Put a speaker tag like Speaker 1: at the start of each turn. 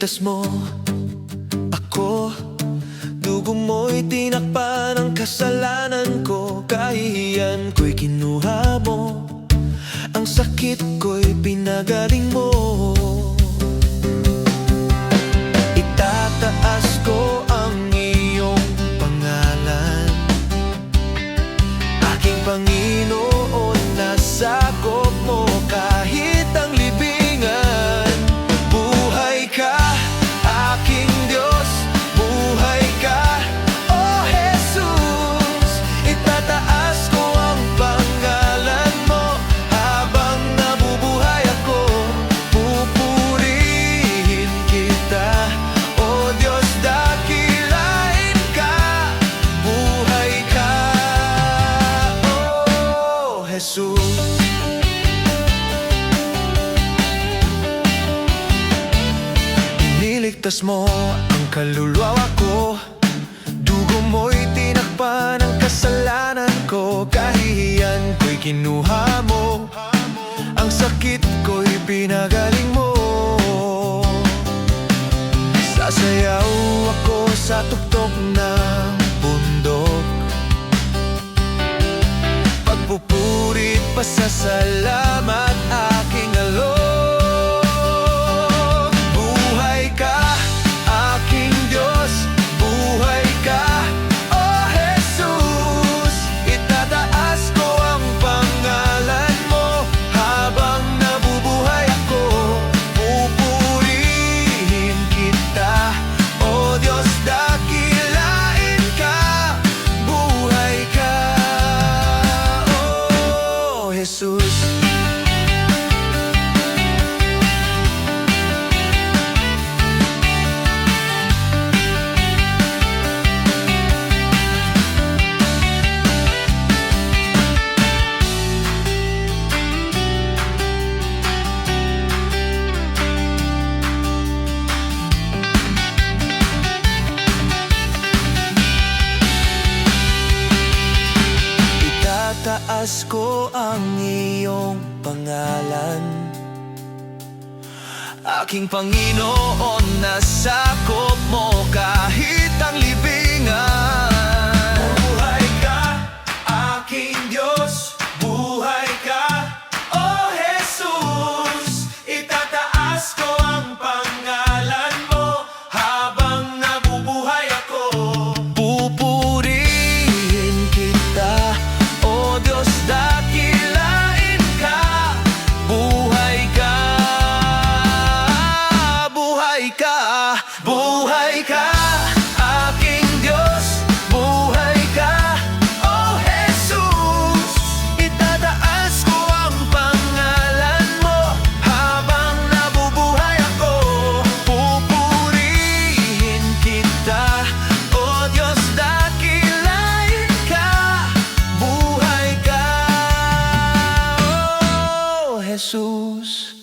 Speaker 1: Iniligtas mo ako Dugo mo'y tinakpan ang kasalanan ko. Kahihiyan ko'y kinuha mo Ang sakit ko'y pinagaling mo. Itataas ko ang iyong pangalan. Aking Panginoon, Niligtas mo ang kaluluwa ko. Dugo mo'y tinakpan ang kasalanan ko. Kahihiyan ko'y kinuha mo. Ang sakit ko'y pinagaling mo. Sasayaw ako sa tuktok ng Jesús. Itataas ko ang iyong pangalan. Aking Panginoon, nasakop mo kahit Jesus.